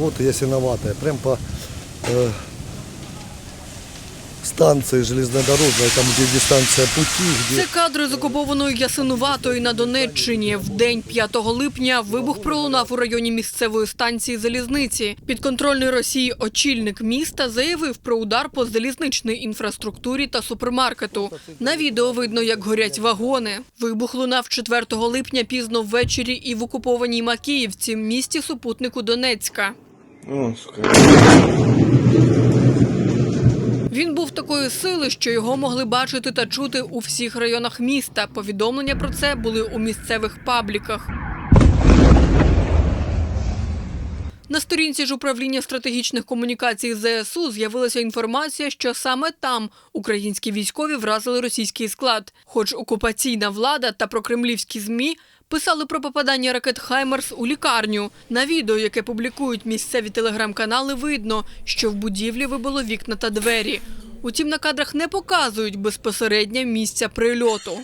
Вот ясиноватая, прям по э, станции железнодорожной, там где дистанция пути, где... Це кадри з окупованої Ясинуватої на Донеччині. В день 5 липня вибух пролунав у районі місцевої станції залізниці. Підконтрольний Росії очільник міста заявив про удар по залізничній інфраструктурі та супермаркету. На відео видно, як горять вагони. Вибух лунав 4 липня пізно ввечері і в окупованій Макіївці, місті супутнику Донецька. О, сука. Він був такої сили, що його могли бачити та чути у всіх районах міста. Повідомлення про це були у місцевих пабліках. На сторінці ж управління стратегічних комунікацій ЗСУ з'явилася інформація, що саме там українські військові вразили російський склад. Хоч окупаційна влада та прокремлівські змі писали про попадання ракет Хаймерс у лікарню. На відео, яке публікують місцеві телеграм-канали, видно, що в будівлі вибило вікна та двері. Утім, на кадрах не показують безпосередньо місця прильоту.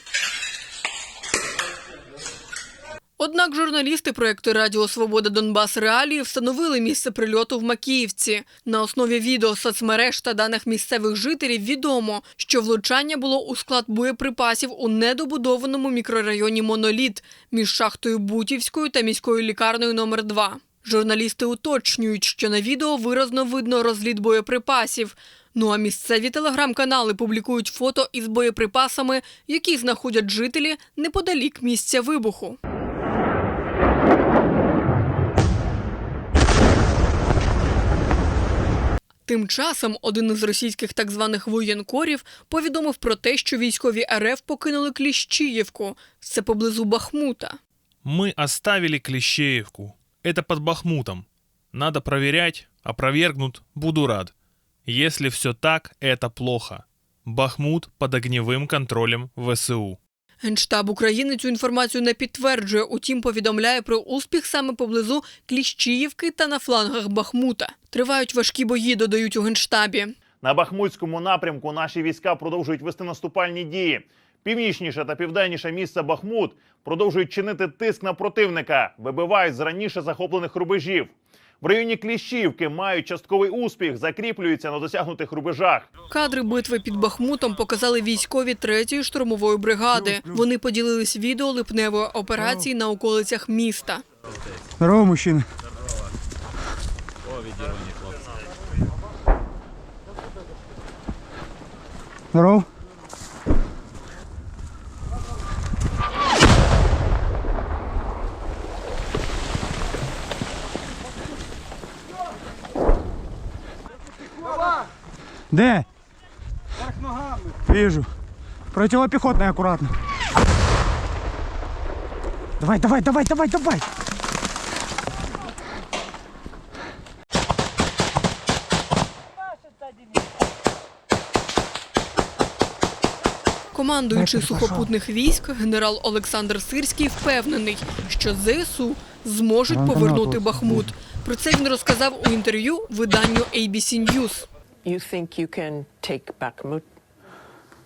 Однак журналісти проєкту Радіо Свобода Донбас Реалії встановили місце прильоту в Макіївці. На основі відео соцмереж та даних місцевих жителів відомо, що влучання було у склад боєприпасів у недобудованому мікрорайоні Моноліт між шахтою Бутівською та міською лікарнею номер 2 Журналісти уточнюють, що на відео виразно видно розліт боєприпасів. Ну а місцеві телеграм-канали публікують фото із боєприпасами, які знаходять жителі неподалік місця вибуху. Тим часом один із російських так званих воєнкорів повідомив про те, що військові РФ покинули Кліщіївку. Це поблизу Бахмута. Мы оставили Клещеевку. Это под Бахмутом. Надо проверять, опровергнут, буду рад. Если все так, это плохо. Бахмут под огневым контролем ВСУ. Генштаб України цю інформацію не підтверджує, утім повідомляє про успіх саме поблизу Кліщіївки та на флангах Бахмута. Тривають важкі бої, додають у генштабі. На Бахмутському напрямку наші війська продовжують вести наступальні дії. Північніше та південніше місце Бахмут продовжують чинити тиск на противника, вибивають з раніше захоплених рубежів. В районі Кліщівки мають частковий успіх, закріплюються на досягнутих рубежах. Кадри битви під Бахмутом показали військові третьої штурмової бригади. Вони поділились відео липневої операції на околицях міста. Здорово, мужчина. Здорово. Де? Вижу. Противопехотный аккуратно. Давай, давай, давай, давай, давай. Командуючий сухопутних військ генерал Олександр Сирський впевнений, що ЗСУ зможуть повернути. Бахмут. Про це він розказав у інтерв'ю виданню ABC News. You think you can take Bakhmut?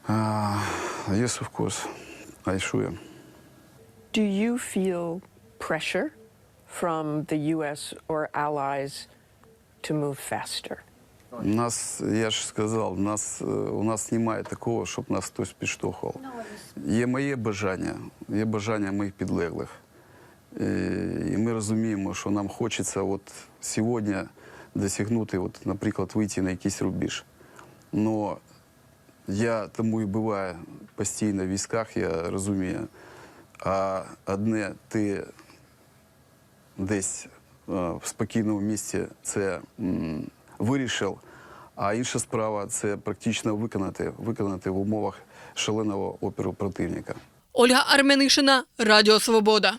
Uh, yes, of course. I sure. Do you feel pressure from the U.S. or allies to move faster? У нас, я ж сказав, у нас, е, у нас немає такого, щоб нас хтось підштовхував. Є моє бажання, є бажання моїх підлеглих. Е, І ми розуміємо, що нам хочеться от сьогодні досягнути, от, наприклад, вийти на якийсь рубіж. Но я тому і буваю постійно в військах, я розумію. А одне ти десь в спокійному місці це вирішив, а інша справа це практично виконати, виконати в умовах шаленого опіру противника. Ольга Армянишина, Радіо Свобода.